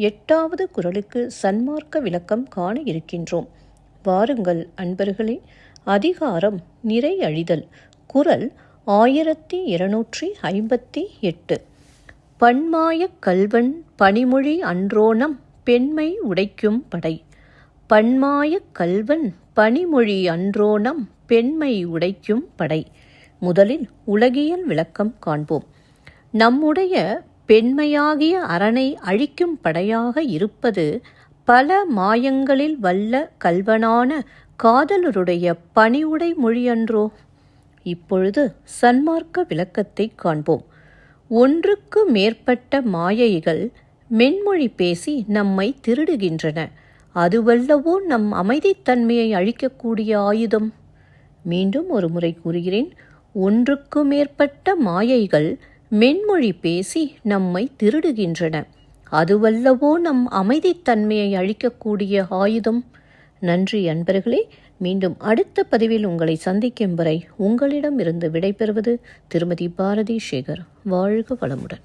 எட்டாவது குரலுக்கு சன்மார்க்க விளக்கம் காண இருக்கின்றோம். வாருங்கள் அன்பர்களே அதிகாரம் நிறை அழிதல் குரல் ஆயிரத்தி இருநூற்றி ஐம்பத்தி எட்டு. பன்மாயக் கல்வன் பனிமொழி அன்றோனம் பெண்மை உடைக்கும் படை. பன்மாயக் கல்வன் பனிமொழி அன்றோனம் பெண்மை உடைக்கும் படை. முதலில் உலகியல் விளக்கம் காண்போம். நம்முடைய பெண்மையாகிய அரணை அழிக்கும் படையாக இருப்பது பல மாயங்களில் வல்ல கல்வனான காதலருடைய பணிவுடை மொழியன்றோ? இப்பொழுது சன்மார்க்க விளக்கத்தை காண்போம். ஒன்றுக்கு மேற்பட்ட மாயைகள் மென்மொழி பேசி நம்மை திருடுகின்றன. அதுவல்லவோ நம் அமைதித்தன்மையை அழிக்கக்கூடிய ஆயுதம்? மீண்டும் ஒரு முறை கூறுகிறேன். ஒன்றுக்கு மேற்பட்ட மாயைகள் மென்மொழி பேசி நம்மை திருடுகின்றன. அதுவல்லவோ நம் அமைதித்தன்மையை அழிக்கக்கூடிய ஆயுதம். நன்றி அன்பர்களே மீண்டும் அடுத்த பதிவில் உங்களை சந்திக்கும் வரை உங்களிடமிருந்து விடைபெறுவது திருமதி பாரதி சேகர். வாழ்க வளமுடன்.